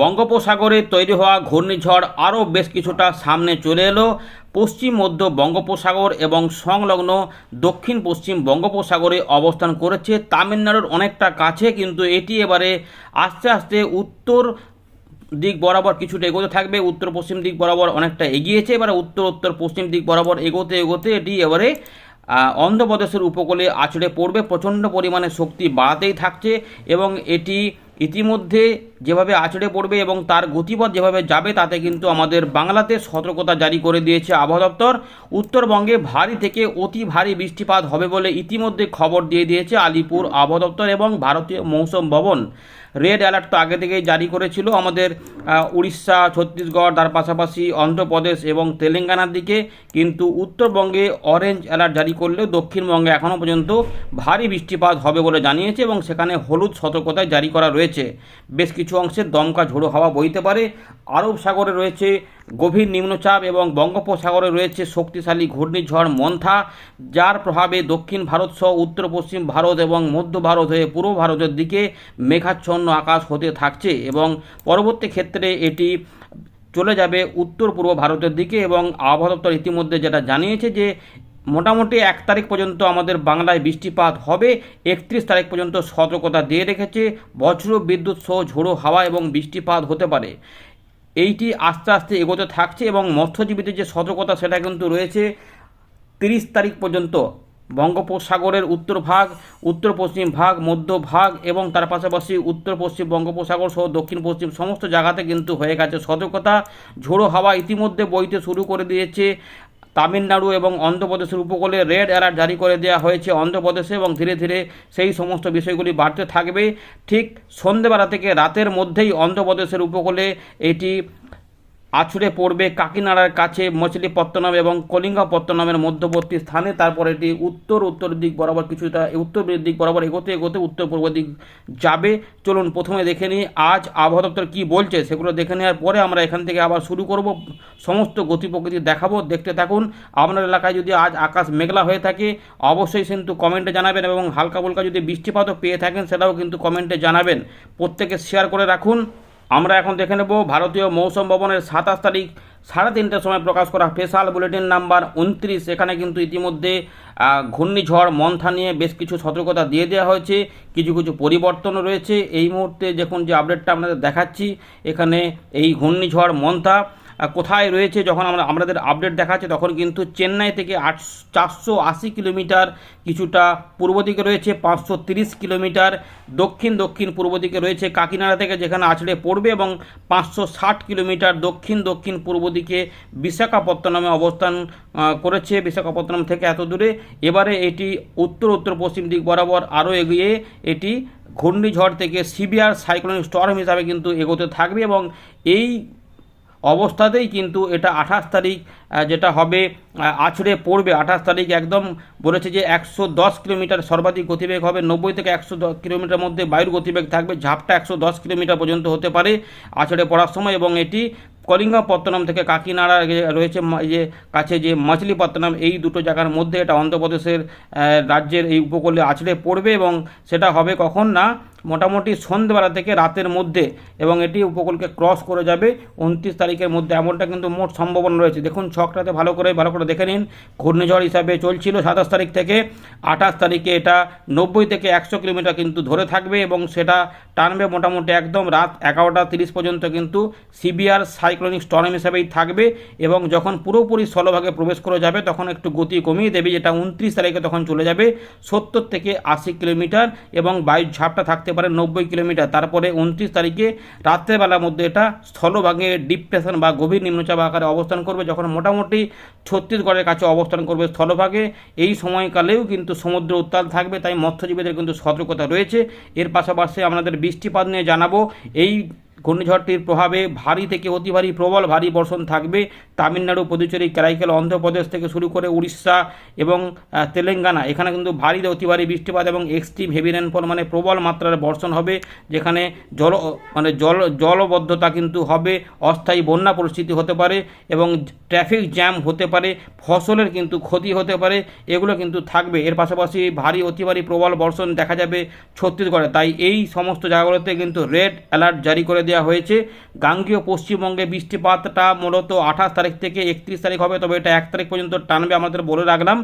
বঙ্গোপসাগরে তৈরি হওয়া ঘূর্ণিঝড় আরও বেশ কিছুটা সামনে চলে এলো। পশ্চিম, মধ্য বঙ্গোপসাগর এবং সংলগ্ন দক্ষিণ পশ্চিম বঙ্গোপসাগরে অবস্থান করেছে। তামিলনাড়ুর অনেকটা কাছে, কিন্তু এটি এবারে আস্তে আস্তে উত্তর দিক বরাবর কিছুটা এগোতে থাকবে। উত্তর পশ্চিম দিক বরাবর অনেকটা এগিয়েছে। এবারে উত্তর উত্তর পশ্চিম দিক বরাবর এগোতে এগোতে এটি এবারে অন্ধ্রপ্রদেশের উপকূলে আছড়ে পড়বে। প্রচণ্ড পরিমাণে শক্তি বাড়াতেই থাকছে এবং এটি ইতিমধ্যে যেভাবে আছড়ে পড়বে এবং তার গতিপথ যেভাবে যাবে, তাতে কিন্তু আমাদের বাংলাতে সতর্কতা জারি করে দিয়েছে আবহাওয়া দপ্তর। উত্তরবঙ্গে ভারী থেকে অতি ভারী বৃষ্টিপাত হবে বলে ইতিমধ্যে খবর দিয়ে দিয়েছে আলিপুর আবহাওয়া দপ্তর এবং ভারতীয় মৌসুম ভবন। রেড অ্যালার্ট তো আগে থেকেই জারি করেছিল আমাদের উড়িষ্যা, ছত্তিশগড়, তার পাশাপাশি অন্ধ্রপ্রদেশ এবং তেলেঙ্গানার দিকে। কিন্তু উত্তরবঙ্গে অরেঞ্জ অ্যালার্ট জারি করলেও দক্ষিণবঙ্গে এখনও পর্যন্ত ভারী বৃষ্টিপাত হবে বলে জানিয়েছে এবং সেখানে হলুদ সতর্কতায় জারি করা রয়েছে। বেশ কিছু অংশে দমকা ঝোড়ো হাওয়া বইতে পারে। আরব সাগরে রয়েছে গভীর নিম্নচাপ এবং বঙ্গোপসাগরে রয়েছে শক্তিশালী ঘূর্ণিঝড় মন্থা, যার প্রভাবে দক্ষিণ ভারত সহ উত্তর পশ্চিম ভারত এবং মধ্য ভারত হয়ে পূর্ব ভারতের দিকে মেঘাচ্ছন্ন আকাশ হতে থাকছে এবং পরবর্তী ক্ষেত্রে এটি চলে যাবে উত্তর পূর্ব ভারতের দিকে এবং আবহাওয়া দপ্তর ইতিমধ্যে যেটা জানিয়েছে যে মোটামুটি এক তারিখ পর্যন্ত আমাদের বাংলায় বৃষ্টিপাত হবে। একত্রিশ তারিখ পর্যন্ত সতর্কতা দিয়ে রেখেছে। বজ্র, বিদ্যুৎ সহ ঝোড়ো হাওয়া এবং বৃষ্টিপাত হতে পারে। এইটি আস্তে আস্তে এগোতে থাকছে এবং মৎস্যজীবীদের যে সতর্কতা সেটা কিন্তু রয়েছে। তিরিশ তারিখ পর্যন্ত বঙ্গোপসাগরের উত্তর ভাগ, উত্তর পশ্চিম ভাগ, মধ্য ভাগ এবং তার পাশাপাশি উত্তর পশ্চিম বঙ্গোপসাগর সহ দক্ষিণ পশ্চিম সমস্ত জায়গাতে কিন্তু হয়ে গেছে সতর্কতা। ঝোড়ো হাওয়া ইতিমধ্যে বইতে শুরু করে দিয়েছে। তামিলনাড়ু এবং অন্ধ্রপ্রদেশের উপকূলে রেড অ্যালার্ট জারি করে দেওয়া হয়েছে অন্ধ্রপ্রদেশে এবং ধীরে ধীরে সেই সমস্ত বিষয়গুলি বাড়তে থাকবে। ঠিক সন্ধেবেলা থেকে রাতের মধ্যেই অন্ধ্রপ্রদেশের উপকূলে এটি আছড়ে পড়বে কাকিনাড়ার কাছে মছলিপত্তনম এবং কলিঙ্গপত্তনমের মধ্যবর্তী স্থানে। তারপর এটি উত্তর উত্তর দিক বরাবর কিছুটা, উত্তর দিক বরাবর এগোতে এগোতে উত্তর পূর্ব দিক যাবে। চলুন প্রথমে দেখে নিই আজ আবহাওয়া দপ্তর কী বলছে, সেগুলো দেখে নেওয়ার পরে আমরা এখান থেকে আবার শুরু করব। সমস্ত গতি প্রকৃতি দেখাবো, দেখতে থাকুন। আপনার এলাকায় যদি আজ আকাশ মেঘলা হয়ে থাকে, অবশ্যই কিন্তু কমেন্টে জানাবেন এবং হালকা ফুলকা যদি বৃষ্টিপাতও পেয়ে থাকেন, সেটাও কিন্তু কমেন্টে জানাবেন। প্রত্যেকে শেয়ার করে রাখুন। আমরা এখন দেখে নেব ভারতীয় মৌসুম ভবনের সাতাশ তারিখ সাড়ে তিনটের সময় প্রকাশ করা স্পেশাল বুলেটিন নাম্বার উনত্রিশ। এখানে কিন্তু ইতিমধ্যে ঘূর্ণিঝড়, মন্থা নিয়ে বেশ কিছু সতর্কতা দিয়ে দেওয়া হয়েছে। কিছু কিছু পরিবর্তন রয়েছে। এই মুহূর্তে দেখুন যে আপডেটটা আপনাদের দেখাচ্ছি। এখানে এই ঘূর্ণিঝড়, মন্থা কোথায় রয়েছে, যখন আমরা আমাদের আপডেট দেখাচ্ছে, তখন কিন্তু চেন্নাই থেকে আট চারশো আশি কিলোমিটার, কিছুটা পূর্ব দিকে রয়েছে, পাঁচশো তিরিশ কিলোমিটার, দক্ষিণ দক্ষিণ পূর্ব দিকে রয়েছে, কাকিনাড়া থেকে যেখানে আছড়ে পড়বে এবং পাঁচশো ষাট কিলোমিটার দক্ষিণ দক্ষিণ পূর্ব দিকে বিশাখাপত্তনমে অবস্থান করেছে। বিশাখাপত্তনম থেকে এত দূরে। এবারে এটি উত্তর উত্তর পশ্চিম দিক বরাবর আরও এগিয়ে এটি ঘূর্ণিঝড় থেকে সিভিয়ার সাইক্লোনিক স্টর্ম হিসাবে কিন্তু এগোতে থাকবে এবং এই অবস্থাতেই কিন্তু এটা আঠাশ তারিখ যেটা হবে আছড়ে পড়বে। আঠাশ তারিখ একদম বলেছে যে একশো দশ কিলোমিটার সর্বাধিক গতিবেগ হবে। নব্বই থেকে একশো কিলোমিটার মধ্যে বায়ুর গতিবেগ থাকবে। ঝাপটা একশো দশ কিলোমিটার পর্যন্ত হতে পারে আছড়ে পড়ার সময়। এবং এটি কলিঙ্গপত্তনম থেকে কাকিনাড়া রয়েছে যে কাছে যে মাছলিপত্তনম, এই দুটো জায়গার মধ্যে এটা অন্ধ্রপ্রদেশের রাজ্যের এই উপকূলে আছড়ে পড়বে এবং সেটা হবে কখন না, মোটামুটি সন্ধ্যেবেলা থেকে রাতের মধ্যে। এবং এটি উপকূলকে ক্রস করে যাবে। উনত্রিশ তারিখের মধ্যে এমনটা কিন্তু মোট সম্ভাবনা রয়েছে। দেখুন ছকটাতে ভালো করে ভালো করে দেখে নিন। ঘূর্ণিঝড় হিসাবে চলছিল সাতাশ তারিখ থেকে। আঠাশ তারিখে এটা নব্বই থেকে একশো কিলোমিটার কিন্তু ধরে থাকবে এবং সেটা টানবে মোটামুটি একদম রাত এগারোটা তিরিশ পর্যন্ত কিন্তু সিবিআর সাইক্লোনিক স্টর্ম হিসাবেই থাকবে এবং যখন পুরোপুরি স্থলভাগে প্রবেশ করে যাবে তখন একটু গতি কমিয়ে দেবে, যেটা উনত্রিশ তারিখে তখন চলে যাবে সত্তর থেকে আশি কিলোমিটার এবং বায়ুর ঝাপটা থাকতে পারে নব্বই কিলোমিটার। তারপরে উনত্রিশ তারিখে রাত্রেবেলার মধ্যে এটা স্থলভাগে ডিপ্রেশন বা গভীর নিম্নচাপ আকারে অবস্থান করবে, যখন মোটামুটি ছত্তিশগড়ের কাছে অবস্থান করবে স্থলভাগে। এই সময়কালেও কিন্তু সমুদ্র উত্তাল থাকবে, তাই মৎস্যজীবীদের কিন্তু সতর্কতা রয়েছে। এর পাশাপাশি আপনাদের বৃষ্টিপাত নিয়ে জানাব। এই ঘূর্ণিঝড়টির প্রভাবে ভারী থেকে অতি ভারী প্রবল ভারী বর্ষণ থাকবে। তামিলনাড়ু পুদুচেরি কেরাইকেল, অন্ধ্রপ্রদেশ থেকে শুরু করে উড়িষ্যা এবং তেলেঙ্গানা, এখানে কিন্তু ভারী অতি ভারী বৃষ্টিপাত এবং এক্সট্রিম হেভি রেনফল মানে প্রবল মাত্রার বর্ষণ হবে, যেখানে জল মানে জল, জলবদ্ধতা কিন্তু হবে, অস্থায়ী বন্যা পরিস্থিতি হতে পারে এবং ট্রাফিক জ্যাম হতে পারে, ফসলের কিন্তু ক্ষতি হতে পারে, এগুলো কিন্তু থাকবে। এর পাশাপাশি ভারী, অতি ভারী প্রবল বর্ষণ দেখা যাবে ছত্তিশগড়ে। তাই এই সমস্ত জায়গাগুলোতে কিন্তু রেড অ্যালার্ট জারি করে দেওয়া হয়েছে। গাঙ্গীয় পশ্চিমবঙ্গে বৃষ্টিপাতটা মূলত আঠাশ তারিখ থেকে একত্রিশ তারিখ হবে, তবে এটা এক তারিখ পর্যন্ত টানবে আমাদের বলে রাখলাম।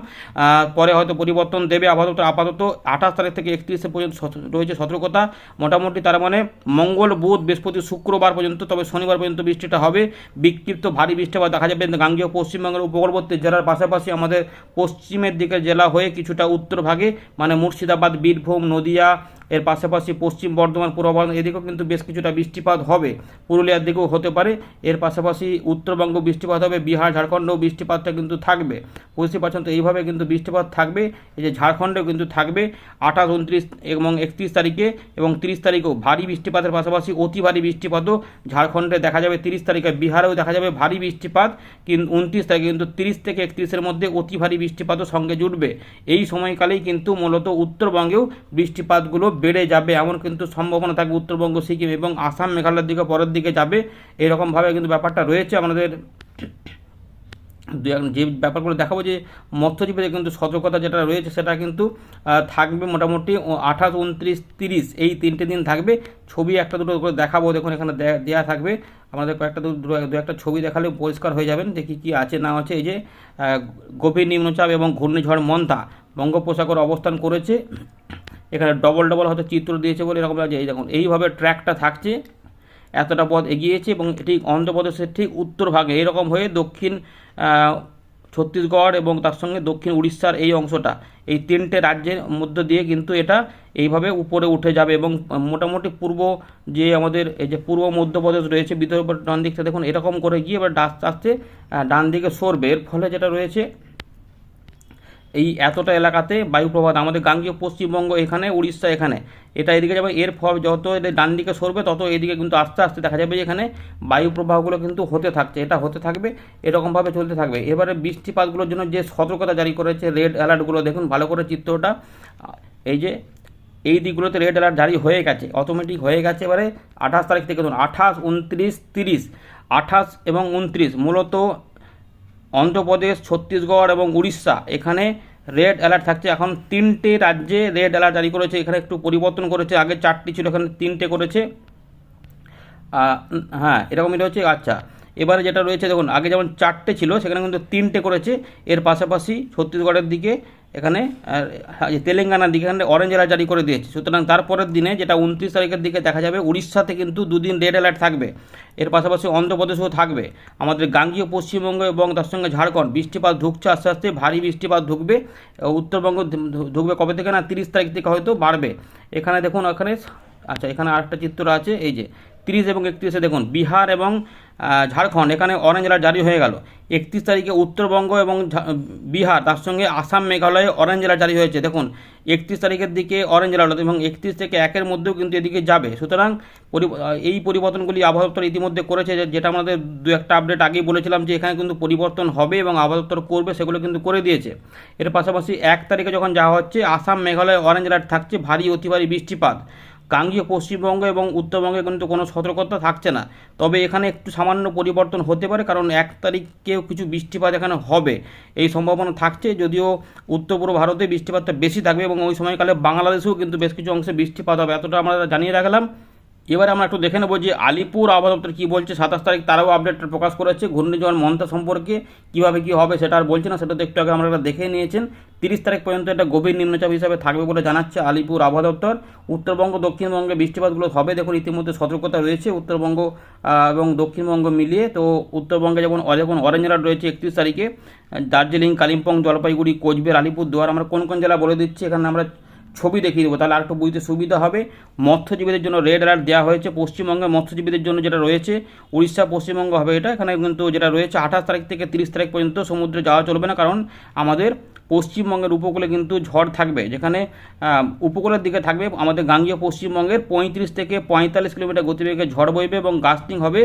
পরে হয়তো পরিবর্তন দেবে আপাতত আপাতত আঠাশ তারিখ থেকে একত্রিশে পর্যন্ত রয়েছে সতর্কতা। মোটামুটি তার মানে মঙ্গল, বুধ, বৃহস্পতি, শুক্রবার পর্যন্ত, তবে শনিবার পর্যন্ত বৃষ্টিটা হবে। বিক্ষিপ্ত ভারী বৃষ্টিপাত দেখা যাবে। গাঙ্গীয় পশ্চিমবঙ্গের উপকূলবর্তী জেলার পাশাপাশি আমাদের পশ্চিমের দিকে জেলা হয়ে কিছুটা উত্তর ভাগে মানে মুর্শিদাবাদ, বীরভূম, নদিয়া, এর পাশাপাশি পশ্চিম বর্ধমান, পূর্ব বর্ধমান, এদিকেও কিন্তু বেশ কিছুটা বৃষ্টিপাত হবে। পুরুলিয়ার দিকেও হতে পারে। এর পাশাপাশি উত্তরবঙ্গ বৃষ্টিপাত হবে। বিহার ঝাড়খণ্ডেও বৃষ্টিপাতটা কিন্তু থাকবে। বুঝতে পারছেন এইভাবে কিন্তু বৃষ্টিপাত থাকবে। এই যে ঝাড়খণ্ডেও কিন্তু থাকবে। আঠাশ, উনত্রিশ এবং একত্রিশ তারিখে এবং তিরিশ তারিখেও ভারী বৃষ্টিপাতের পাশাপাশি অতি ভারী বৃষ্টিপাতও ঝাড়খণ্ডে দেখা যাবে। তিরিশ তারিখে বিহারেও দেখা যাবে ভারী বৃষ্টিপাত। কিন্তু উনত্রিশ তারিখে কিন্তু তিরিশ থেকে একত্রিশের মধ্যে অতি ভারী বৃষ্টিপাতও সঙ্গে জুটবে। এই সময়কালেই কিন্তু মূলত উত্তরবঙ্গেও বৃষ্টিপাতগুলো বেড়ে যাবে। এমন কিন্তু সম্ভাবনা থাকবে উত্তরবঙ্গ, সিকিম এবং আসাম মেঘালয়ের দিকে, পরের দিকে যাবে। এরকমভাবে কিন্তু ব্যাপারটা রয়েছে। আমাদের যে ব্যাপারগুলো দেখাবো যে মৎস্যজীবীদের কিন্তু সতর্কতা যেটা রয়েছে, সেটা কিন্তু থাকবে মোটামুটি আঠাশ, উনত্রিশ, তিরিশ, এই তিনটে দিন থাকবে। ছবি একটা দুটো করে দেখাবো, দেখুন এখানে দেয়া থাকবে। আমাদের কয়েকটা দু একটা ছবি দেখালে পরিষ্কার হয়ে যাবেন যে কী কী আছে, না আছে। এই যে গভীর নিম্নচাপ এবং ঘূর্ণিঝড় মন্থা বঙ্গোপসাগর অবস্থান করেছে। এখানে ডবল ডবল হয়তো চিত্র দিয়েছে বলে এরকম লাগছে। এই দেখুন, এইভাবে ট্র্যাকটা থাকছে। এতটা পথ এগিয়েছে এবং ঠিক অন্ধ্রপ্রদেশের ঠিক উত্তর ভাগে। এরকম হয়ে দক্ষিণ ছত্তিশগড় এবং তার সঙ্গে দক্ষিণ উড়িষ্যার এই অংশটা, এই তিনটে রাজ্যের মধ্য দিয়ে কিন্তু এটা এইভাবে উপরে উঠে যাবে এবং মোটামুটি পূর্ব যে আমাদের, এই যে পূর্ব মধ্যপ্রদেশ রয়েছে, বিদর্ভ ডান দিকটা দেখুন, এরকম করে গিয়ে এবার আস্তে আস্তে ডান দিকে সরবে। এর ফলে যেটা রয়েছে এই এতটা এলাকাতে বায়ু প্রবাহ, আমাদের গাঙ্গীয় পশ্চিমবঙ্গ এখানে, উড়িষ্যা এখানে। এটা এদিকে যাবে, এর ফল যত ডান দিকে সরবে, তত এদিকে কিন্তু আস্তে আস্তে দেখা যাবে এখানে বায়ু প্রবাহগুলো কিন্তু হতে থাকছে। এটা হতে থাকবে, এরকমভাবে চলতে থাকবে। এবারে বৃষ্টিপাতগুলোর জন্য যে সতর্কতা জারি করেছে রেড অ্যালার্টগুলো, দেখুন ভালো করে চিত্রটা। এই যে, এই দিকগুলোতে রেড অ্যালার্ট জারি হয়ে গেছে, অটোমেটিক হয়ে গেছে এবারে আঠাশ তারিখ থেকে, ধরুন আঠাশ, উনত্রিশ, তিরিশ, আঠাশ এবং উনত্রিশ, মূলত অন্ধ্রপ্রদেশ, ছত্তিশগড় এবং উড়িষ্যা। এখানে রেড অ্যালার্ট থাকছে। এখন তিনটে রাজ্যে রেড অ্যালার্ট জারি করেছে। এখানে একটু পরিবর্তন করেছে। আগে চারটি ছিল, এখানে তিনটে করেছে। হ্যাঁ এরকম এটা হচ্ছে আচ্ছা। এবারে যেটা রয়েছে, দেখুন, আগে যেমন চারটে ছিল, সেখানে কিন্তু তিনটে করেছে। এর পাশাপাশি ছত্তিশগড়ের দিকে এখানে তেলেঙ্গানার দিকে এখানে অরেঞ্জ অ্যালার্ট জারি করে দিয়েছে। সুতরাং তারপরের দিনে যেটা উনত্রিশ তারিখের দিকে দেখা যাবে, উড়িষ্যাতে কিন্তু দুদিন রেড অ্যালার্ট থাকবে। এর পাশাপাশি অন্ধ্রপ্রদেশেও থাকবে। আমাদের গাঙ্গীয়, পশ্চিমবঙ্গ এবং তার সঙ্গে ঝাড়খণ্ড। বৃষ্টিপাত ঢুকছে আস্তে আস্তে, ভারী বৃষ্টিপাত ঢুকবে। উত্তরবঙ্গ ঢুকবে কবে থেকে না? তিরিশ তারিখ থেকে হয়তো বাড়বে। এখানে দেখুন, এখানে আচ্ছা এখানে আরেকটা চিত্র আছে, এই যে তিরিশ এবং একত্রিশে দেখুন, বিহার এবং ঝাড়খণ্ড, এখানে অরেঞ্জ অ্যালার্ট জারি হয়ে গেল। একত্রিশ তারিখে উত্তরবঙ্গ এবং বিহার, তার সঙ্গে আসাম মেঘালয়ে অরেঞ্জ অ্যালার্ট জারি হয়েছে। দেখুন, একত্রিশ তারিখের দিকে অরেঞ্জ অ্যালার্ট এবং একত্রিশ থেকে একের মধ্যেও কিন্তু এদিকে যাবে। সুতরাং এই পরিবর্তনগুলি আবহাওয়া দপ্তর ইতিমধ্যে করেছে। যেটা আমাদের দু একটা আপডেট আগেই বলেছিলাম যে, এখানে কিন্তু পরিবর্তন হবে এবং আবহাওয়া দপ্তর করবে, সেগুলো কিন্তু করে দিয়েছে। এর পাশাপাশি এক তারিখে যখন যাওয়া হচ্ছে, আসাম, মেঘালয় অরেঞ্জ অ্যালার্ট থাকছে, ভারী অতি ভারী বৃষ্টিপাত। গাঙ্গীয় পশ্চিমবঙ্গ এবং উত্তরবঙ্গে কিন্তু কোনো সতর্কতা থাকছে না। তবে এখানে একটু সামান্য পরিবর্তন হতে পারে, কারণ এক তারিখেও কিছু বৃষ্টিপাত এখানে হবে। এই সম্ভাবনা থাকছে, যদিও উত্তর পূর্ব ভারতে বৃষ্টিপাতটা বেশি থাকবে এবং ওই সময়কালে বাংলাদেশেও কিন্তু বেশ কিছু অংশে বৃষ্টিপাত হবে। এতটা আমরা জানিয়ে রাখলাম। এবারে আমরা একটু দেখে নেব যে আলিপুর আবহাওয়া দপ্তর কী বলছে। সাতাশ তারিখ তারাও আপডেটটা প্রকাশ করেছে। ঘূর্ণিঝড় মন্থা সম্পর্কে কীভাবে কী হবে সেটা আর বলছে না সেটা তো একটু আগে আমরা দেখে নিয়েছেন। তিরিশ তারিখ পর্যন্ত এটা গভীর নিম্নচাপ হিসাবে থাকবে বলে জানাচ্ছে আলিপুর আবহাওয়া দপ্তর। উত্তরবঙ্গ, দক্ষিণবঙ্গে বৃষ্টিপাতগুলো হবে। দেখুন, ইতিমধ্যে সতর্কতা রয়েছে উত্তরবঙ্গ এবং দক্ষিণবঙ্গ মিলিয়ে। তো উত্তরবঙ্গে যেমন যেমন অরেঞ্জ অ্যালার্ট রয়েছে একত্রিশ তারিখে। দার্জিলিং, কালিম্পং, জলপাইগুড়ি, কোচবিহার আলিপুর দুয়ার আমরা কোন কোন জেলা বলে দিচ্ছি? এখানে আমরা ছবি দেখিয়ে দেবো। তাহলে আরেকটু বুঝতে সুবিধা হবে। মৎস্যজীবীদের জন্য রেড অ্যালার্ট দেওয়া হয়েছে পশ্চিমবঙ্গে। মৎস্যজীবীদের জন্য যেটা রয়েছে, উড়িষ্যা, পশ্চিমবঙ্গ হবে এটা। এখানে কিন্তু যেটা রয়েছে, আঠাশ তারিখ থেকে তিরিশ তারিখ পর্যন্ত সমুদ্রে যাওয়া চলবে না, কারণ আমাদের পশ্চিমবঙ্গের উপকূলে কিন্তু ঝড় থাকবে। যেখানে উপকূলের দিকে থাকবে। আমাদের গাঙ্গীয় পশ্চিমবঙ্গের পঁয়ত্রিশ থেকে পঁয়তাল্লিশ কিলোমিটার গতিবেগে ঝড় বইবে এবং গাস্টিং হবে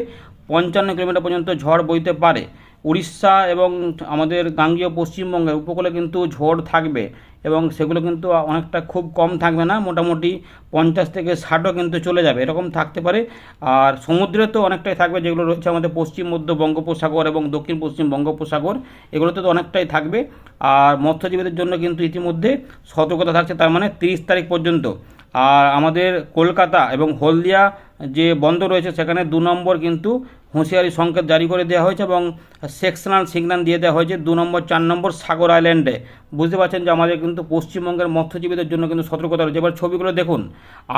পঞ্চান্ন কিলোমিটার পর্যন্ত ঝড় বইতে পারে। উড়িষ্যা এবং আমাদের গাঙ্গীয় পশ্চিমবঙ্গের উপকূলে কিন্তু ঝড় থাকবে এবং সেগুলো কিন্তু অনেকটা খুব কম থাকবে না, মোটামুটি পঞ্চাশ থেকে ষাটও কিন্তু চলে যাবে, এরকম থাকতে পারে। আর সমুদ্রে তো অনেকটাই থাকবে, যেগুলো রয়েছে আমাদের পশ্চিম, মধ্য বঙ্গোপসাগর এবং দক্ষিণ পশ্চিম বঙ্গোপসাগর, এগুলোতে তো অনেকটাই থাকবে। আর মৎস্যজীবীদের জন্য কিন্তু ইতিমধ্যে সতর্কতা থাকছে, তার মানে তিরিশ তারিখ পর্যন্ত। আর আমাদের কলকাতা এবং হলদিয়া যে বন্দর রয়েছে, সেখানে দু নম্বর কিন্তু হুঁশিয়ারি সংকেত জারি করে দেওয়া হয়েছে এবং সেকশনাল সিগন্যাল দিয়ে দেওয়া হয়েছে। দু নম্বর, চার নম্বর সাগর আইল্যান্ডে। বুঝতে পারছেন যে আমাদের কিন্তু পশ্চিমবঙ্গের মৎস্যজীবীদের জন্য কিন্তু সতর্কতা রয়েছে। এবার ছবিগুলো দেখুন।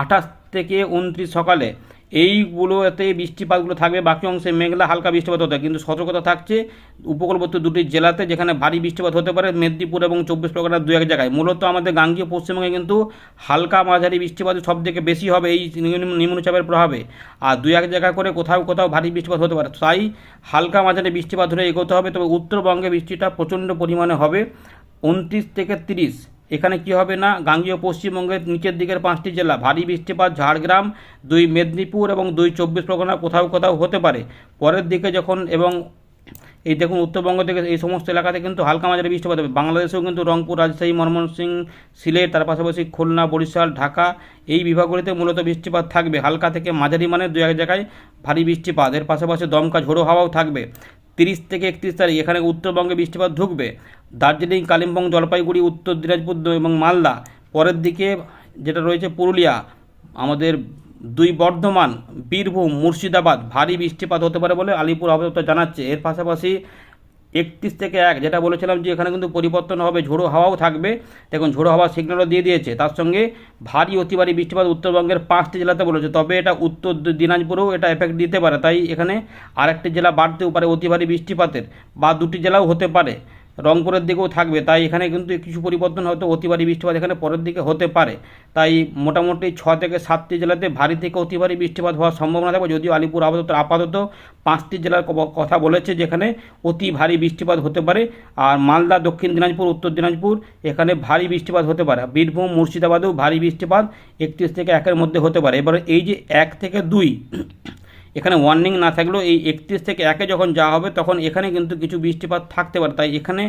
আঠাশ থেকে উনত্রিশ সকালে এইগুলোতে বৃষ্টিপাতগুলো থাকবে, বাকি অংশে মেঘলা, হালকা বৃষ্টিপাত হতে। কিন্তু সতর্কতা থাকছে উপকূলবর্তী দুটি জেলাতে যেখানে ভারী বৃষ্টিপাত হতে পারে, মেদিনীপুর এবং চব্বিশ পরগনার দু এক জায়গায়। মূলত আমাদের গাঙ্গীয় পশ্চিমবঙ্গে কিন্তু হালকা মাঝারি বৃষ্টিপাত সব থেকে বেশি হবে এই নিম্ন- নিম্নচাপের প্রভাবে। আর দু এক জায়গা করে কোথাও কোথাও ভারী বৃষ্টিপাত হতে পারে। তাই হালকা মাঝারি বৃষ্টিপাত ধরে এগোতে হবে, তবে উত্তরবঙ্গে বৃষ্টিটা প্রচণ্ড পরিমাণে হবে। উনত্রিশ থেকে তিরিশ এখানে কি হবে না? গাঙ্গীয় পশ্চিমবঙ্গের নিচের দিকের পাঁচটি জেলা, ভারী বৃষ্টিপাত, ঝাড়গ্রাম, দুই মেদিনীপুর এবং দুই চব্বিশ পরগনা কোথাও কোথাও হতে পারে। পরের দিকে যখন এবং এই দেখুন উত্তরবঙ্গ থেকে এই সমস্ত এলাকাতে কিন্তু হালকা মাঝারি বৃষ্টিপাত হবে। বাংলাদেশেও কিন্তু রংপুর, রাজশাহী ময়মনসিংহ সিলেট, তার পাশাপাশি খুলনা, বরিশাল, ঢাকা এই বিভাগগুলিতে মূলত বৃষ্টিপাত থাকবে। হালকা থেকে মাঝারি মানে দু এক জায়গায় ভারী বৃষ্টিপাত। এর পাশাপাশি দমকা ঝোড়ো হাওয়াও থাকবে। তিরিশ থেকে একত্রিশ তারিখ, এখানে উত্তরবঙ্গে বৃষ্টিপাত ঢুকবে। দার্জিলিং, কালিম্পং, জলপাইগুড়ি, উত্তর দিনাজপুর এবং মালদা। পরের দিকে যেটা রয়েছে পুরুলিয়া, আমাদের দুই বর্ধমান, বীরভূম, মুর্শিদাবাদ, ভারী বৃষ্টিপাত হতে পারে বলে আলিপুর আবহাওয়া জানাচ্ছে। এর পাশাপাশি একত্রিশ থেকে এক, যেটা বলেছিলাম যে এখানে কিন্তু পরিবর্তন হবে, ঝোড়ো হাওয়াও থাকবে। দেখুন, ঝোড়ো হাওয়া সিগন্যালও দিয়ে দিয়েছে। তার সঙ্গে ভারী, অতি ভারী বৃষ্টিপাত উত্তরবঙ্গের পাঁচটি জেলাতে বলেছে। তবে এটা উত্তর দিনাজপুরেও এটা এফেক্ট দিতে পারে। তাই এখানে আরেকটি জেলা বাড়তেও পারে অতি ভারী বৃষ্টিপাতের, বা দুটি জেলাও হতে পারে। রংপুরের দিকেও থাকবে। তাই এখানে কিন্তু কিছু পরিবর্তন হয়তো অতি বৃষ্টিপাত এখানে পরের দিকে হতে পারে। তাই মোটামুটি ছ থেকে সাতটি জেলাতে ভারী থেকে অতি বৃষ্টিপাত হওয়ার সম্ভাবনা থাকবে। যদিও আলিপুর আপাতত আপাতত পাঁচটি জেলার কথা বলেছে যেখানে অতি ভারী বৃষ্টিপাত হতে পারে। আর মালদা, দক্ষিণ দিনাজপুর, উত্তর দিনাজপুর এখানে ভারী বৃষ্টিপাত হতে পারে। বীরভূম, মুর্শিদাবাদেও ভারী বৃষ্টিপাত একত্রিশ থেকে একের মধ্যে হতে পারে। এবারে এই যে এক থেকে দুই এখানে ওয়ার্নিং না থাকলেও এই একত্রিশ থেকে একে যখন যাওয়া হবে, তখন এখানে কিন্তু কিছু বৃষ্টিপাত থাকতে পারে। তাই এখানে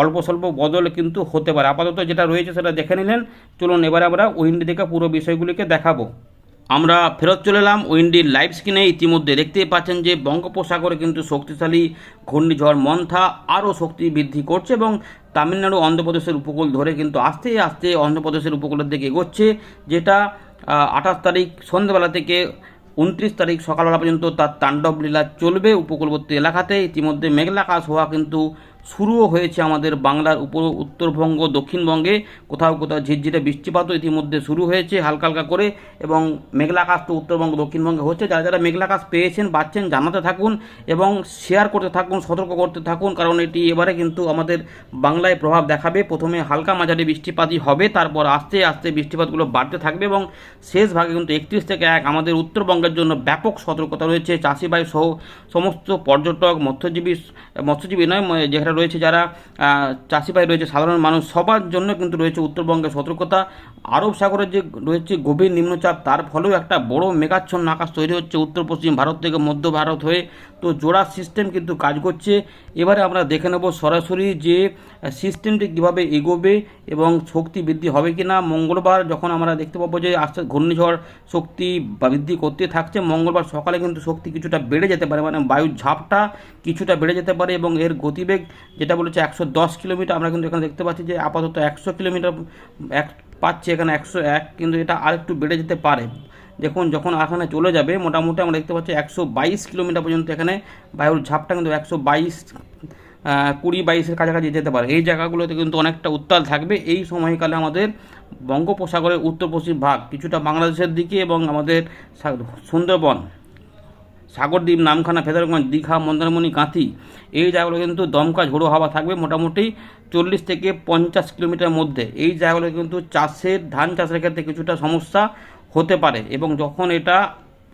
অল্প স্বল্প বদল কিন্তু হতে পারে। আপাতত যেটা রয়েছে সেটা দেখে নিলেন। চলুন এবারে আমরা উইন্ডি থেকে পুরো বিষয়গুলিকে দেখাবো। আমরা ফেরত চলে এলাম উইন্ডির লাইভ স্ক্রিনে ইতিমধ্যে দেখতেই পাচ্ছেন যে বঙ্গোপসাগরে কিন্তু শক্তিশালী ঘূর্ণিঝড় মন্থা আরও শক্তি বৃদ্ধি করছে এবং তামিলনাড়ু অন্ধ্রপ্রদেশের উপকূল ধরে কিন্তু আস্তে আস্তে অন্ধ্রপ্রদেশের উপকূলের দিকে এগোচ্ছে, যেটা আঠাশ তারিখ সন্ধ্যেবেলা থেকে উনত্রিশ তারিখ সকালবেলা পর্যন্ত তার তাণ্ডব লীলা চলবে উপকূলবর্তী এলাকাতে। ইতিমধ্যে মেঘলা মেঘলাকাশ হওয়া কিন্তু শুরুও হয়েছে আমাদের বাংলার উপর উত্তরবঙ্গ, দক্ষিণবঙ্গে। কোথাও কোথাও ঝিরঝিরে বৃষ্টিপাতও ইতিমধ্যে শুরু হয়েছে হালকা হালকা করে এবং মেঘলাকাশ তো উত্তরবঙ্গ, দক্ষিণবঙ্গে হচ্ছে। যারা যারা মেঘলাকাশ পেয়েছেন, পাচ্ছেন, জানাতে থাকুন এবং শেয়ার করতে থাকুন, সতর্ক করতে থাকুন, কারণ এটি এবারে কিন্তু আমাদের বাংলায় প্রভাব দেখাবে। প্রথমে হালকা মাঝারি বৃষ্টিপাতই হবে, তারপর আস্তে আস্তে বৃষ্টিপাতগুলো বাড়তে থাকবে এবং শেষ ভাগে কিন্তু একত্রিশ থেকে এক আমাদের উত্তরবঙ্গের জন্য ব্যাপক সতর্কতা রয়েছে। চাষিবাই সহ সমস্ত পর্যটক, মৎস্যজীবী মৎস্যজীবী নয়, যেখানে রয়েছে যারা আহ, চাষিবাই রয়েছে সাধারণ মানুষ সবার জন্য কিন্তু রয়েছে উত্তরবঙ্গে সতর্কতা। আরব সাগরের যে রয়েছে গভীর নিম্নচাপ, তার ফলেও একটা বড় মেঘাচ্ছন্ন আকাশ তৈরি হচ্ছে উত্তর, পশ্চিম ভারত থেকে মধ্য ভারত হয়ে। তো জোড়া সিস্টেম কিন্তু কাজ করছে। এবারে আমরা দেখে নেব সরাসরি যে সিস্টেমটি কীভাবে এগোবে এবং শক্তি বৃদ্ধি হবে কি না মঙ্গলবার যখন আমরা দেখতে পাবো যে, আস্তে ঘূর্ণিঝড় শক্তি বৃদ্ধি করতে থাকছে, মঙ্গলবার সকালে কিন্তু শক্তি কিছুটা বেড়ে যেতে পারে মানে বায়ুর ঝাপটা কিছুটা বেড়ে যেতে পারে এবং এর গতিবেগ, যেটা বলেছে একশো দশ কিলোমিটার, আমরা কিন্তু এখানে দেখতে পাচ্ছি যে আপাতত একশো কিলোমিটার, এক পাচ্ছে এখানে একশো এক, কিন্তু এটা আরেকটু বেড়ে যেতে পারে। দেখুন, যখন এখানে চলে যাবে, মোটামুটি আমরা দেখতে পাচ্ছি একশো বাইশ কিলোমিটার পর্যন্ত এখানে বায়ুর ঝাপটা কিন্তু একশো বাইশ কুড়ি বাইশের কাছাকাছি যেতে পারে। এই জায়গাগুলোতে কিন্তু অনেকটা উত্তাল থাকবে। এই সময়কালে আমাদের বঙ্গোপসাগরের উত্তর পশ্চিম ভাগ, কিছুটা বাংলাদেশের দিকে এবং আমাদের সুন্দরবন। সাগরদ্বীপ নামখানা, ফেদারগঞ্জ, দীঘা, মন্দারমণি, কাঁথি, এই জায়গাগুলো কিন্তু দমকা ঝোড়ো হাওয়া থাকবে মোটামুটি চল্লিশ থেকে পঞ্চাশ কিলোমিটার মধ্যে। এই জায়গাগুলো কিন্তু চাষের, ধান চাষের ক্ষেত্রে কিছুটা সমস্যা হতে পারে এবং যখন এটা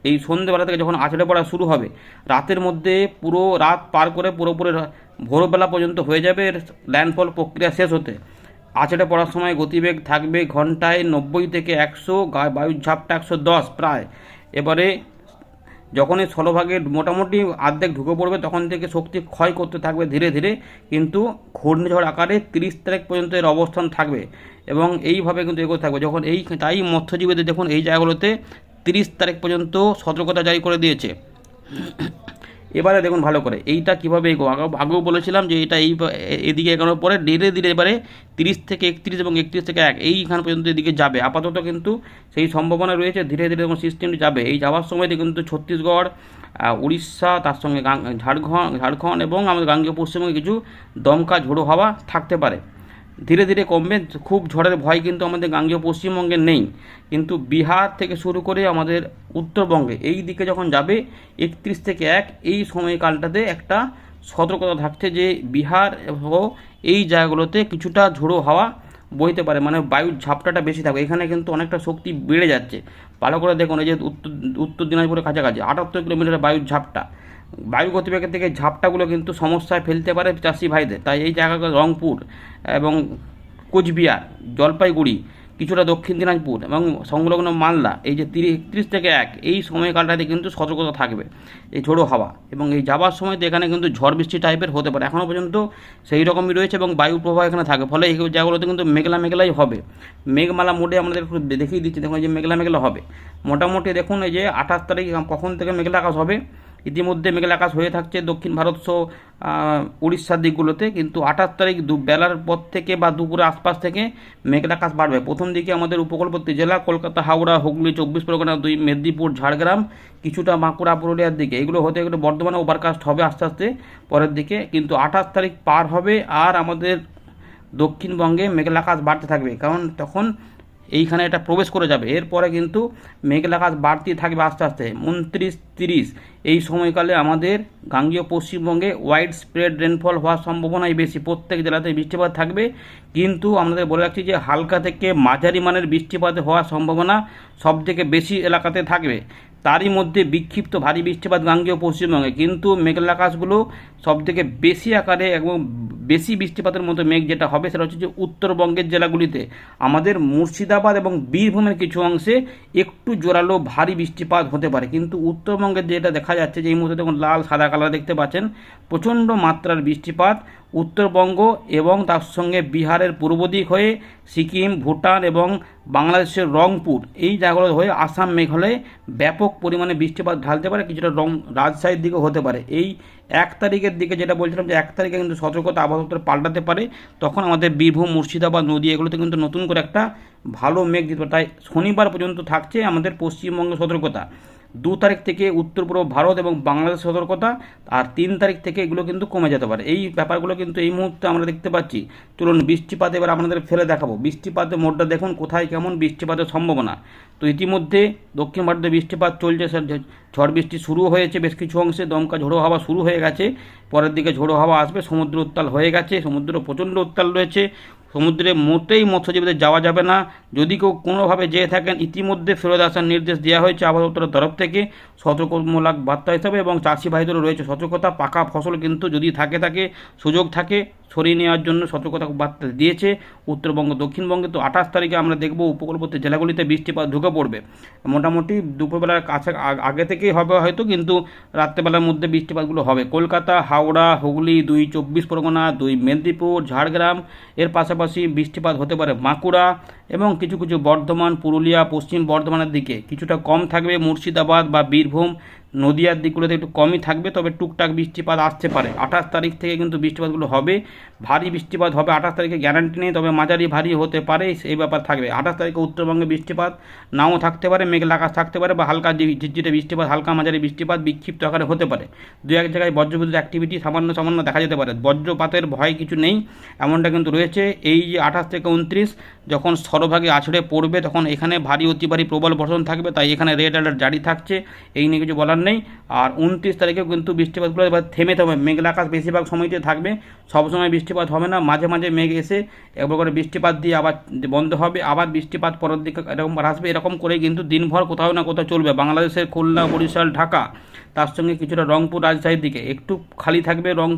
এই সন্ধ্যেবেলা থেকে যখন আছড়ে পড়া শুরু হবে, রাতের মধ্যে পুরো রাত পার করে পুরোপুরি ভোরবেলা পর্যন্ত হয়ে যাবে এর ল্যান্ডফল প্রক্রিয়া শেষ হতে। আছড়ে পড়ার সময় গতিবেগ থাকবে ঘন্টায় নব্বই থেকে একশো বায়ুর ঝাপটা একশো দশ প্রায়। এবারে যখনই স্থলভাগে মোটামুটি অর্ধেক ঢুকে পড়বে, তখন থেকে শক্তি ক্ষয় করতে থাকবে ধীরে ধীরে, কিন্তু ঘূর্ণিঝড় আকারে তিরিশ তারিখ পর্যন্ত এর অবস্থান থাকবে এবং এইভাবে কিন্তু এগোতে থাকবে। যখন এই, তাই মৎস্যজীবীদের দেখুন, এই জায়গাগুলোতে তিরিশ তারিখ পর্যন্ত সতর্কতা জারি করে দিয়েছে। এবারে দেখুন ভালো করে, এইটা কীভাবে এগো আগেও আগেও বলেছিলাম যে এটা এই এদিকে এগোনোর পরে ধীরে ধীরে এবারে তিরিশ থেকে একত্রিশ এবং একত্রিশ থেকে এক, এইখান পর্যন্ত এদিকে যাবে। আপাতত কিন্তু সেই সম্ভাবনা রয়েছে, ধীরে ধীরে যখন সিস্টেমটি যাবে, এই যাওয়ার সময় কিন্তু ছত্তিশগড় উড়িষ্যা, তার সঙ্গে ঝাড়খণ্ড ঝাড়খণ্ড এবং আমাদের গাঙ্গীয় পশ্চিমবঙ্গে কিছু দমকা ঝোড়ো হাওয়া থাকতে পারে। ধীরে ধীরে কমবে। খুব ঝড়ের ভয় কিন্তু আমাদের গাঙ্গীয় পশ্চিমবঙ্গে নেই। কিন্তু বিহার থেকে শুরু করে আমাদের উত্তরবঙ্গে এই দিকে যখন যাবে, একত্রিশ থেকে এক এই সময়কালটাতে একটা সতর্কতা থাকছে যে বিহার ও এই জায়গাগুলোতে কিছুটা ঝোড়ো হাওয়া বইতে পারে। মানে বায়ুর ঝাপটাটা বেশি থাকবে। এখানে কিন্তু অনেকটা শক্তি বেড়ে যাচ্ছে। ভালো করে দেখুন, এই যে উত্তর উত্তর দিনাজপুরের কাছাকাছি আটাত্তর কিলোমিটার বায়ুর ঝাপটা। বায়ু গতিবেগের থেকে ঝাপটাগুলো কিন্তু সমস্যায় ফেলতে পারে চাষি ভাইদের। তাই এই জায়গাগুলো রংপুর এবং কোচবিহার, জলপাইগুড়ি, কিছুটা দক্ষিণ দিনাজপুর এবং সংলগ্ন মালদা, এই যে তিরিশ থেকে এক, এই সময়কালটাতে কিন্তু সতর্কতা থাকবে এই ঝোড়ো হাওয়া এবং এই যাবার সময় এখানে কিন্তু ঝড় বৃষ্টি টাইপের হতে পারে। এখনও পর্যন্ত সেই রকমই রয়েছে এবং বায়ু প্রবাহ এখানে থাকে। ফলে এই জায়গাগুলোতে কিন্তু মেঘলা মেঘলাই হবে। মেঘমালা মোডে আমাদের একটু দেখিয়ে দিচ্ছি। দেখুন যে মেঘলা মেঘলা হবে। মোটামুটি দেখুন এই যে আঠাশ তারিখ কখন থেকে মেঘলা আকাশ হবে? ইতিমধ্যে মেঘলা আকাশ হয়ে থাকছে দক্ষিণ ভারত সহ উড়িষ্যার দিকগুলোতে, কিন্তু আঠাশ তারিখ দু বেলার পর থেকে বা দুপুরে আশপাশ থেকে মেঘলা আকাশ বাড়বে। প্রথম দিকে আমাদের উপকূলবর্তী জেলা, কলকাতা, হাওড়া, হুগলি, চব্বিশ পরগনা, দুই মেদিনীপুর, ঝাড়গ্রাম, কিছুটা বাঁকুড়া, পুরুলিয়ার দিকে। এগুলো হতে এগুলো বর্ধমানে ওভারকাস্ট হবে আস্তে আস্তে পরের দিকে, কিন্তু আঠাশ তারিখ পার হবে আর আমাদের দক্ষিণবঙ্গে মেঘলা আকাশ বাড়তে থাকবে। কারণ তখন এইখানে এটা প্রবেশ করে যাবে। এরপরে কিন্তু মেঘলা আকাশ বাড়তে থাকবে আস্তে আস্তে। উনত্রিশ তিরিশ। এই সময়কালে আমাদের গাঙ্গীয় পশ্চিমবঙ্গে ওয়াইড স্প্রেড রেনফল হওয়ার সম্ভাবনাই বেশি। প্রত্যেক জেলাতে বৃষ্টিপাত থাকবে। কিন্তু আমাদের বলে রাখছি যে হালকা থেকে মাঝারি মানের বৃষ্টিপাত হওয়ার সম্ভাবনা সবথেকে বেশি এলাকাতে থাকবে। তারই মধ্যে বিক্ষিপ্ত ভারী বৃষ্টিপাত গাঙ্গীয় পশ্চিমবঙ্গে। কিন্তু মেঘলা আকাশগুলো সবথেকে বেশি আকারে এবং বেশি বৃষ্টিপাতের মতো মেঘ যেটা হবে সেটা হচ্ছে যে উত্তরবঙ্গের জেলাগুলিতে। আমাদের মুর্শিদাবাদ এবং বীরভূমের কিছু অংশে একটু জোরালো ভারী বৃষ্টিপাত হতে পারে। কিন্তু উত্তরবঙ্গের যেটা দেখা যাচ্ছে যে এই মুহূর্তে দেখুন লাল সাদা কালার দেখতে পাচ্ছেন। প্রচণ্ড মাত্রার বৃষ্টিপাত উত্তরবঙ্গ এবং তার সঙ্গে বিহারের পূর্ব দিক হয়ে সিকিম, ভুটান এবং বাংলাদেশের রংপুর। এই জায়গাগুলো হয়ে আসাম, মেঘালয়ে ব্যাপক পরিমাণে বৃষ্টিপাত ঢালতে পারে, কিছুটা রং রাজশাহীর দিকে হতে পারে। এই এক তারিখের দিকে যেটা বলছিলাম যে এক তারিখে কিন্তু সতর্কতা আবহাওয়া পাল্টাতে পারে, তখন আমাদের বীরভূম, মুর্শিদাবাদ, নদী এগুলোতে কিন্তু নতুন করে একটা ভালো মেঘ দিতে পারে। তাই শনিবার পর্যন্ত থাকছে আমাদের পশ্চিমবঙ্গ সতর্কতা। দু তারিখ থেকে উত্তর পূর্ব ভারত এবং বাংলাদেশ সতর্কতা, আর তিন তারিখ থেকে এগুলো কিন্তু কমে যেতে পারে। এই ব্যাপারগুলো কিন্তু এই মুহূর্তে আমরা দেখতে পাচ্ছি। চলুন বৃষ্টিপাত এবার আপনাদের ফেলে দেখাবো। বৃষ্টিপাতের মোডটা দেখুন, কোথায় কেমন বৃষ্টিপাতের সম্ভাবনা। তো ইতিমধ্যে দক্ষিণ ভারতে বৃষ্টিপাত চলছে ঝড় বৃষ্টি শুরু হয়েছে বেশ কিছু অংশে, দমকা ঝোড়ো হাওয়া শুরু হয়ে গেছে, পরের দিকে ঝোড়ো হাওয়া আসবে, সমুদ্র উত্তাল হয়ে গেছে, সমুদ্র প্রচণ্ড উত্তাল রয়েছে। সমুদ্রে মোটেই মৎস্যজীবীদের যাওয়া যাবে না। যদি কেউ কোনোভাবে যেয়ে থাকেন, ইতিমধ্যে ফেরত আসার নির্দেশ দেওয়া হয়েছে আবহাওয়া তরফ থেকে। সতর্কমূলক বার্তা হিসাবে এবং চাষি ভাইদেরও রয়েছে সতর্কতা। পাকা ফসল কিন্তু যদি থাকে থাকে, সুযোগ থাকে সরিয়ে নেওয়ার জন্য সতর্কতা বার্তা দিয়েছে। উত্তরবঙ্গ, দক্ষিণবঙ্গে তো আঠাশ তারিখে আমরা দেখব উপকূলবর্তী জেলাগুলিতে বৃষ্টিপাত ঢুকে পড়বে। মোটামুটি দুপুরবেলার কাছে আগে থেকেই হবে হয়তো, কিন্তু রাত্রেবেলার মধ্যে বৃষ্টিপাতগুলো হবে। কলকাতা, হাওড়া, হুগলি, দুই চব্বিশ পরগনা, দুই মেদিনীপুর, ঝাড়গ্রাম, এর পাশাপাশি বৃষ্টিপাত হতে পারে বাঁকুড়া এবং কিছু কিছু বর্ধমান, পুরুলিয়া, পশ্চিম বর্ধমানের দিকে। কিছুটা কম থাকবে মুর্শিদাবাদ বা বীরভূম। নদিয়ার দিকগুলোতে একটু কমই থাকবে, তবে টুকটাক বৃষ্টিপাত আসতে পারে। আঠাশ তারিখ থেকে কিন্তু বৃষ্টিপাতগুলো হবে, ভারী বৃষ্টিপাত হবে। আঠাশ তারিখে গ্যারান্টি নেই, তবে মাঝারি ভারী হতে পারে সেই ব্যাপার থাকবে। আঠাশ তারিখে উত্তরবঙ্গে বৃষ্টিপাত নাও থাকতে পারে, মেঘলা আকাশ থাকতে পারে বা হালকা ঝিরঝিরে বৃষ্টিপাত, হালকা মাঝারি বৃষ্টিপাত বিক্ষিপ্ত আকারে হতে পারে। দু এক জায়গায় বজ্রবিদ্যুৎ অ্যাক্টিভিটি সামান্য সামান্য দেখা যেতে পারে। বজ্রপাতের ভয় কিছু নেই, এমনটা কিন্তু রয়েছে। এই যে আঠাশ থেকে উনত্রিশ যখন স্থলভাগে আছড়ে পড়বে, তখন এখানে ভারী অতি ভারী প্রবল বর্ষণ থাকবে, তাই এখানে রেড অ্যালার্ট জারি থাকছে। এই নিয়ে কিছু বলার নেই। আর উনত্রিশ তারিখেও কিন্তু বৃষ্টিপাতগুলো এবার থেমে থাকবে। মেঘলা আকাশ বেশিরভাগ সময়তে থাকবে। সবসময় বৃষ্টিপাত হবে না। মাঝে মাঝে মেঘ এসে একবার করে বৃষ্টিপাত দিয়ে আবার বন্ধ হবে। আবার বৃষ্টিপাত পরের দিকে এরকম আসবে। এরকম করে কিন্তু দিনভর কোথাও না কোথাও চলবে। বাংলাদেশের খুলনা, বরিশাল, ঢাকা, তার সঙ্গে কিছুটা রংপুর রাজশাহীর দিকে। একটু খালি থাকবে রং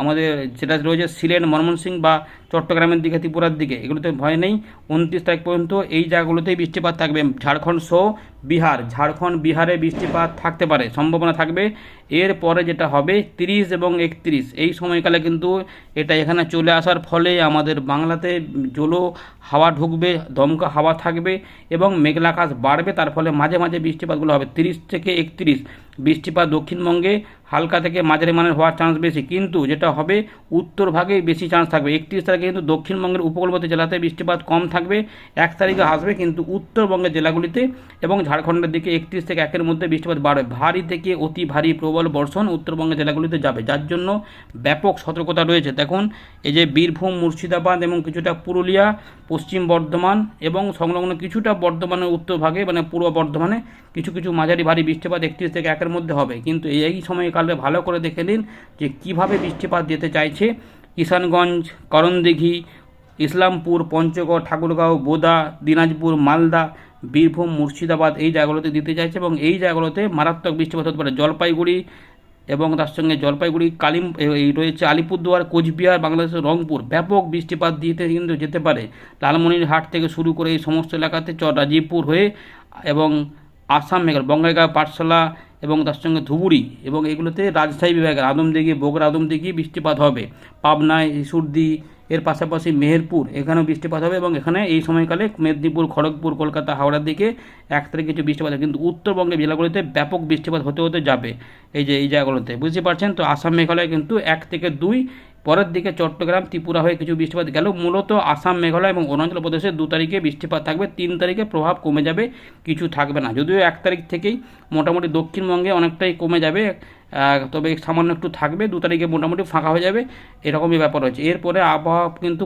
আমাদের যেটা রয়েছে সিলেট, ময়মনসিংহ বা চট্টগ্রামের দিকে, ত্রিপুরার দিকে। এগুলোতে ভয় নেই। উনত্রিশ তারিখ পর্যন্ত এই জায়গাগুলোতেই বৃষ্টিপাত থাকবে। ঝাড়খণ্ড সহ বিহার। ঝাড়খণ্ড, বিহারে বৃষ্টিপাত থাকতে পারে। সম্ভাবনা থাকবে এরপরে যেটা হবে, তিরিশ এবং একত্রিশ। এই সময়কালে কিন্তু এটা এখানে চলে আসার ফলে আমাদের বাংলাতে জলো হাওয়া ঢুকবে, দমকা হাওয়া থাকবে এবং মেঘলা আকাশ বাড়বে। তার ফলে মাঝে মাঝে বৃষ্টিপাতগুলো হবে। তিরিশ থেকে একত্রিশ। বৃষ্টিপাত দক্ষিণবঙ্গে হালকা থেকে মাঝারি মানের হওয়ার চান্স বেশি। কিন্তু যেটা হবে, উত্তর ভাগে বেশি চান্স থাকবে। একত্রিশ তারিখে কিন্তু দক্ষিণবঙ্গের উপকূলবর্তী জেলাতে বৃষ্টিপাত কম থাকবে। এক তারিখে আসবে কিন্তু উত্তরবঙ্গের জেলাগুলিতে এবং ঝাড়খণ্ডের দিকে একত্রিশ থেকে একের মধ্যে বৃষ্টিপাত বাড়বে। ভারী থেকে অতি ভারী প্রবল বর্ষণ উত্তরবঙ্গের জেলাগুলিতে যাবে। যার জন্য ব্যাপক সতর্কতা রয়েছে। দেখুন, এই যে বীরভূম, মুর্শিদাবাদ এবং কিছুটা পুরুলিয়া, পশ্চিম বর্ধমান এবং সংলগ্ন কিছুটা বর্ধমানের উত্তর ভাগে মানে পূর্ব বর্ধমানে কিছু কিছু মাঝারি ভারী বৃষ্টিপাত একত্রিশ থেকে একের মধ্যে হবে। কিন্তু এই সময়কালে ভালো করে দেখে নিন যে কীভাবে বৃষ্টিপাত যেতে চাইছে কিষানগঞ্জ, করণদিঘি, ইসলামপুর, পঞ্চগড়, ঠাকুরগাঁও বোদা দিনাজপুর, মালদা বীরভূম, মুর্শিদাবাদ এই জায়গাগুলোতে দিতে চাইছে এবং এই জায়গাগুলোতে মারাত্মক বৃষ্টিপাত হতে পারে। জলপাইগুড়ি এবং তার সঙ্গে জলপাইগুড়ি, কালিম এই রয়েছে আলিপুরদুয়ার, কোচবিহার বাংলাদেশের রংপুর। ব্যাপক বৃষ্টিপাত দিতে কিন্তু যেতে পারে। লালমনিরহাট থেকে শুরু করে এই সমস্ত এলাকাতে চ, রাজীবপুর হয়ে এবং আসাম, মেঘালয়, বঙ্গাইগাঁও, পাঠশালা এবং তার সঙ্গে ধুবুরি এবং এগুলোতে রাজশাহী বিভাগের আদমদিঘি, বগুড়া আদমদিঘি বৃষ্টিপাত হবে। পাবনায় ইসুরদি এর পাশাপাশি মেহেরপুর, এখানেও বৃষ্টিপাত হবে এবং এখানে এই সময়কালে মেদিনীপুর, খড়গপুর, কলকাতা, হাওড়ার দিকে এক থেকে কিছু বৃষ্টিপাত হবে। কিন্তু উত্তরবঙ্গের জেলাগুলিতে ব্যাপক বৃষ্টিপাত হতে হতে যাবে। এই যে, এই জায়গাগুলোতে। বুঝতে পারছেন? তো আসাম, মেঘালয় কিন্তু এক থেকে দুই পরের দিকে চট্টগ্রাম, ত্রিপুরা হয়ে কিছু বৃষ্টিপাত গেল। মূলত আসাম, মেঘালয় এবং অরুণাচল প্রদেশে দু তারিখে বৃষ্টিপাত থাকবে। তিন তারিখে প্রভাব কমে যাবে, কিছু থাকবে না। যদিও এক তারিখ থেকেই মোটামুটি দক্ষিণবঙ্গে অনেকটাই কমে যাবে তবে সামান্য একটু থাকবে। দু তারিখে মোটামুটি ফাঁকা হয়ে যাবে, এরকমই ব্যাপার হচ্ছে এরপরে আবহাওয়া কিন্তু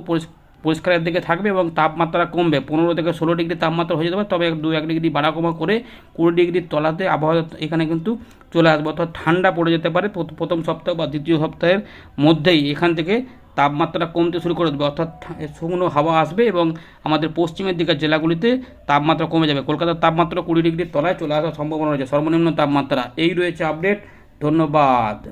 পরিষ্কারের দিকে থাকবে এবং তাপমাত্রা কমবে। পনেরো থেকে ষোলো ডিগ্রি তাপমাত্রা হয়ে যেতে পারে, তবে দু এক ডিগ্রি বাড়া কমা করে কুড়ি ডিগ্রির তলাতে আবহাওয়া এখানে কিন্তু চলে আসবে অর্থাৎ ঠান্ডা পড়ে যেতে পারে প্রথ- প্রথম সপ্তাহ বা দ্বিতীয় সপ্তাহের মধ্যেই এখান থেকে তাপমাত্রা কমতে শুরু করে দেবে। অর্থাৎ শুকনো হাওয়া আসবে এবং আমাদের পশ্চিমের দিকের জেলাগুলিতে তাপমাত্রা কমে যাবে। কলকাতার তাপমাত্রা কুড়ি ডিগ্রির তলায় চলে আসার সম্ভাবনা রয়েছে। সর্বনিম্ন তাপমাত্রা, এই রয়েছে আপডেট, ধন্যবাদ।